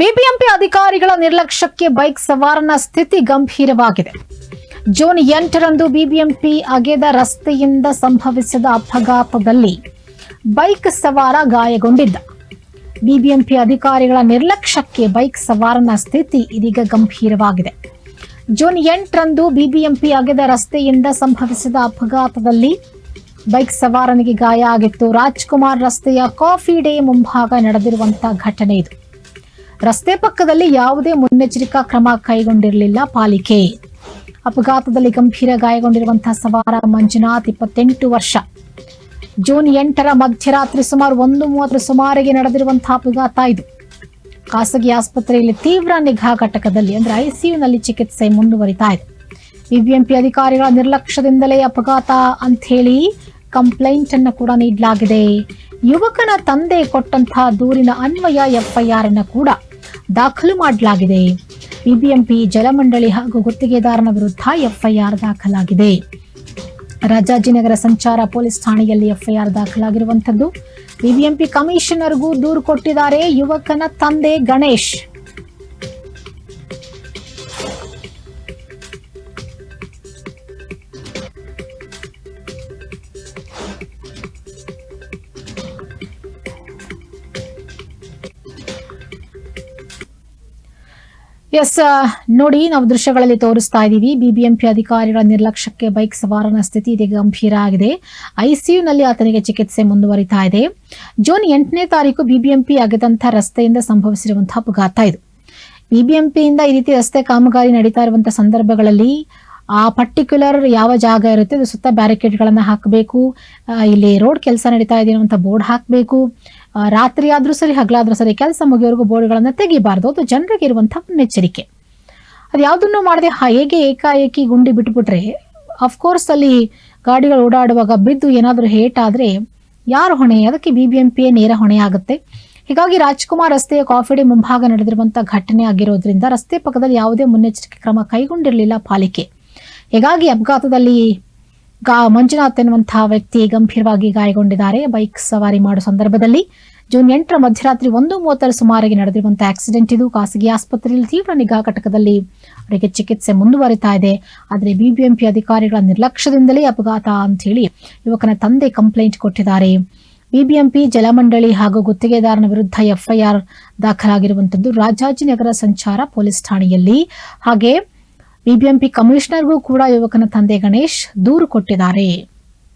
BBMP ಅಧಿಕಾರಿಗಳ ನಿರ್ಲಕ್ಷ್ಯಕ್ಕೆ bike ಸವಾರನ ಸ್ಥಿತಿ ಗಂಭೀರವಾಗಿದೆ. ಜೂನ್ ಎಂಟರಂದು ಬಿಬಿಎಂಪಿ ಅಗೆದ ರಸ್ತೆಯಿಂದ ಸಂಭವಿಸಿದ ಅಪಘಾತದಲ್ಲಿ ಬೈಕ್ ಸವಾರ ಗಾಯಗೊಂಡಿದ್ದ. ಬಿಬಿಎಂಪಿ ಅಧಿಕಾರಿಗಳ ನಿರ್ಲಕ್ಷ್ಯಕ್ಕೆ ಬೈಕ್ ಸವಾರನ ಸ್ಥಿತಿ ಇದೀಗ ಗಂಭೀರವಾಗಿದೆ. ಜೂನ್ ಎಂಟರಂದು ಬಿಬಿಎಂಪಿ ಅಗೆದ ರಸ್ತೆಯಿಂದ ಸಂಭವಿಸಿದ ಅಪಘಾತದಲ್ಲಿ ಬೈಕ್ ಸವಾರನಿಗೆ ಗಾಯ ಆಗಿತ್ತು. ರಾಜ್ಕುಮಾರ್ ರಸ್ತೆಯ ಕಾಫಿ ಡೇ ಮುಂಭಾಗ ನಡೆದಿರುವಂತಹ ಘಟನೆ ಇದು. ರಸ್ತೆ ಪಕ್ಕದಲ್ಲಿ ಯಾವುದೇ ಮುನ್ನೆಚ್ಚರಿಕಾ ಕ್ರಮ ಕೈಗೊಂಡಿರಲಿಲ್ಲ ಪಾಲಿಕೆ. ಅಪಘಾತದಲ್ಲಿ ಗಂಭೀರ ಗಾಯಗೊಂಡಿರುವಂತಹ ಸವಾರ ಮಂಜುನಾಥ್ ಇಪ್ಪತ್ತೆಂಟು ವರ್ಷ. ಜೂನ್ ಎಂಟರ ಮಧ್ಯರಾತ್ರಿ ಸುಮಾರು ಒಂದು ಮೂವತ್ತರ ಸುಮಾರಿಗೆ ನಡೆದಿರುವಂತಹ ಅಪಘಾತ ಇದು. ಖಾಸಗಿ ಆಸ್ಪತ್ರೆಯಲ್ಲಿ ತೀವ್ರ ನಿಗಾ ಘಟಕದಲ್ಲಿ ಅಂದ್ರೆ ಐಸಿಯುನಲ್ಲಿ ಚಿಕಿತ್ಸೆ ಮುಂದುವರಿತಾ ಇದೆ. ಬಿಬಿಎಂಪಿ ಅಧಿಕಾರಿಗಳ ನಿರ್ಲಕ್ಷ್ಯದಿಂದಲೇ ಅಪಘಾತ ಅಂಥೇಳಿ ಕಂಪ್ಲೇಂಟ್ ಅನ್ನು ಕೂಡ ನೀಡಲಾಗಿದೆ. ಯುವಕನ ತಂದೆ ಕೊಟ್ಟಂತಹ ದೂರಿನ ಅನ್ವಯ ಎಫ್ಐಆರ್ ಅನ್ನು ಕೂಡ ದಾಖಲು ಮಾಡಲಾಗಿದೆ. ಬಿಬಿಎಂಪಿ, ಜಲಮಂಡಳಿ ಹಾಗೂ ಗುತ್ತಿಗೆದಾರನ ವಿರುದ್ಧ ಎಫ್ಐಆರ್ ದಾಖಲಾಗಿದೆ. ರಾಜಾಜಿನಗರ ಸಂಚಾರ ಪೊಲೀಸ್ ಠಾಣೆಯಲ್ಲಿ ಎಫ್ಐಆರ್ ದಾಖಲಾಗಿರುವಂಥದ್ದು. ಬಿಬಿಎಂಪಿ ಕಮಿಷನರ್ಗೂ ದೂರು ಕೊಟ್ಟಿದ್ದಾರೆ ಯುವಕನ ತಂದೆ ಗಣೇಶ್. ಎಸ್ ನೋಡಿ ನಾವು ದೃಶ್ಯಗಳಲ್ಲಿ ತೋರಿಸ್ತಾ ಇದ್ದೀವಿ. ಬಿಬಿಎಂಪಿ ಅಧಿಕಾರಿಗಳ ನಿರ್ಲಕ್ಷ್ಯಕ್ಕೆ ಬೈಕ್ ಸವಾರನ ಸ್ಥಿತಿ ಇದೀಗ ಗಂಭೀರ ಆಗಿದೆ. ಐಸಿಯುನಲ್ಲಿ ಆತನಿಗೆ ಚಿಕಿತ್ಸೆ ಮುಂದುವರಿತಾ ಇದೆ. ಜೂನ್ ಎಂಟನೇ ತಾರೀಕು ಬಿಬಿಎಂಪಿ ಅಗೆದಂತಹ ರಸ್ತೆಯಿಂದ ಸಂಭವಿಸಿರುವಂತಹ ಅಪಘಾತ ಇದು. ಬಿಬಿಎಂಪಿಯಿಂದ ಈ ರೀತಿ ರಸ್ತೆ ಕಾಮಗಾರಿ ನಡೀತಾ ಇರುವಂತಹ ಸಂದರ್ಭಗಳಲ್ಲಿ, ಆ ಪರ್ಟಿಕ್ಯುಲರ್ ಯಾವ ಜಾಗ ಇರುತ್ತೆ, ಅದು ಸುತ್ತ ಬ್ಯಾರಿಕೇಡ್ಗಳನ್ನು ಹಾಕಬೇಕು. ಇಲ್ಲಿ ರೋಡ್ ಕೆಲಸ ನಡೀತಾ ಇದೆ ಅನ್ನುವಂಥ ಬೋರ್ಡ್ ಹಾಕಬೇಕು. ರಾತ್ರಿ ಆದ್ರೂ ಸರಿ, ಹಗಲಾದ್ರೂ ಸರಿ ಕೆಲಸ ಮುಗಿಯೋವರೆಗೂ ಬೋರ್ಡ್ಗಳನ್ನು ತೆಗಿಬಾರ್ದು. ಅದು ಜನರಿಗೆ ಇರುವಂಥ ಮುನ್ನೆಚ್ಚರಿಕೆ. ಅದು ಯಾವುದನ್ನು ಮಾಡದೆ ಹೇಗೆ ಏಕಾಏಕಿ ಗುಂಡಿ ಬಿಟ್ಬಿಟ್ರೆ ಅಫ್ಕೋರ್ಸ್ ಅಲ್ಲಿ ಗಾಡಿಗಳು ಓಡಾಡುವಾಗ ಬಿದ್ದು ಏನಾದರೂ ಹೇಟ್ ಆದರೆ ಯಾರು ಹೊಣೆ? ಅದಕ್ಕೆ ಬಿ ಬಿ ಎಂ ಪಿ ನೇರ ಹೊಣೆ ಆಗುತ್ತೆ. ಹೀಗಾಗಿ ರಾಜ್ಕುಮಾರ್ ರಸ್ತೆಯ ಕಾಫಿಡಿ ಮುಂಭಾಗ ನಡೆದಿರುವಂಥ ಘಟನೆ ಆಗಿರೋದ್ರಿಂದ ರಸ್ತೆ ಪಕ್ಕದಲ್ಲಿ ಯಾವುದೇ ಮುನ್ನೆಚ್ಚರಿಕೆ ಕ್ರಮ ಕೈಗೊಂಡಿರಲಿಲ್ಲ ಪಾಲಿಕೆ. ಹೀಗಾಗಿ ಅಪಘಾತದಲ್ಲಿ ಗಾ ಮಂಜುನಾಥ್ ಎನ್ನುವಂತಹ ವ್ಯಕ್ತಿ ಗಂಭೀರವಾಗಿ ಗಾಯಗೊಂಡಿದ್ದಾರೆ. ಬೈಕ್ ಸವಾರಿ ಮಾಡುವ ಸಂದರ್ಭದಲ್ಲಿ ಜೂನ್ ಎಂಟರ ಮಧ್ಯರಾತ್ರಿ ಒಂದು ಮೂವತ್ತರ ಸುಮಾರಿಗೆ ನಡೆದಿರುವಂತಹ ಆಕ್ಸಿಡೆಂಟ್ ಇದು. ಖಾಸಗಿ ಆಸ್ಪತ್ರೆಯಲ್ಲಿ ತೀವ್ರ ನಿಗಾ ಘಟಕದಲ್ಲಿ ಅವರಿಗೆ ಚಿಕಿತ್ಸೆ ಮುಂದುವರಿತಾ ಇದೆ. ಆದರೆ ಬಿಬಿಎಂಪಿ ಅಧಿಕಾರಿಗಳ ನಿರ್ಲಕ್ಷ್ಯದಿಂದಲೇ ಅಪಘಾತ ಅಂತ ಹೇಳಿ ಯುವಕನ ತಂದೆ ಕಂಪ್ಲೇಂಟ್ ಕೊಟ್ಟಿದ್ದಾರೆ. ಬಿಬಿಎಂಪಿ, ಜಲಮಂಡಳಿ ಹಾಗೂ ಗುತ್ತಿಗೆದಾರನ ವಿರುದ್ಧ ಎಫ್ಐಆರ್ ದಾಖಲಾಗಿರುವಂತದ್ದು ರಾಜಾಜಿನಗರ ಸಂಚಾರ ಪೊಲೀಸ್ ಠಾಣೆಯಲ್ಲಿ. ಹಾಗೆ ಬಿಬಿಎಂಪಿ ಕಮಿಷನರ್ಗೂ ಕೂಡ ಯುವಕನ ತಂದೆ ಗಣೇಶ್ ದೂರು ಕೊಟ್ಟಿದ್ದಾರೆ.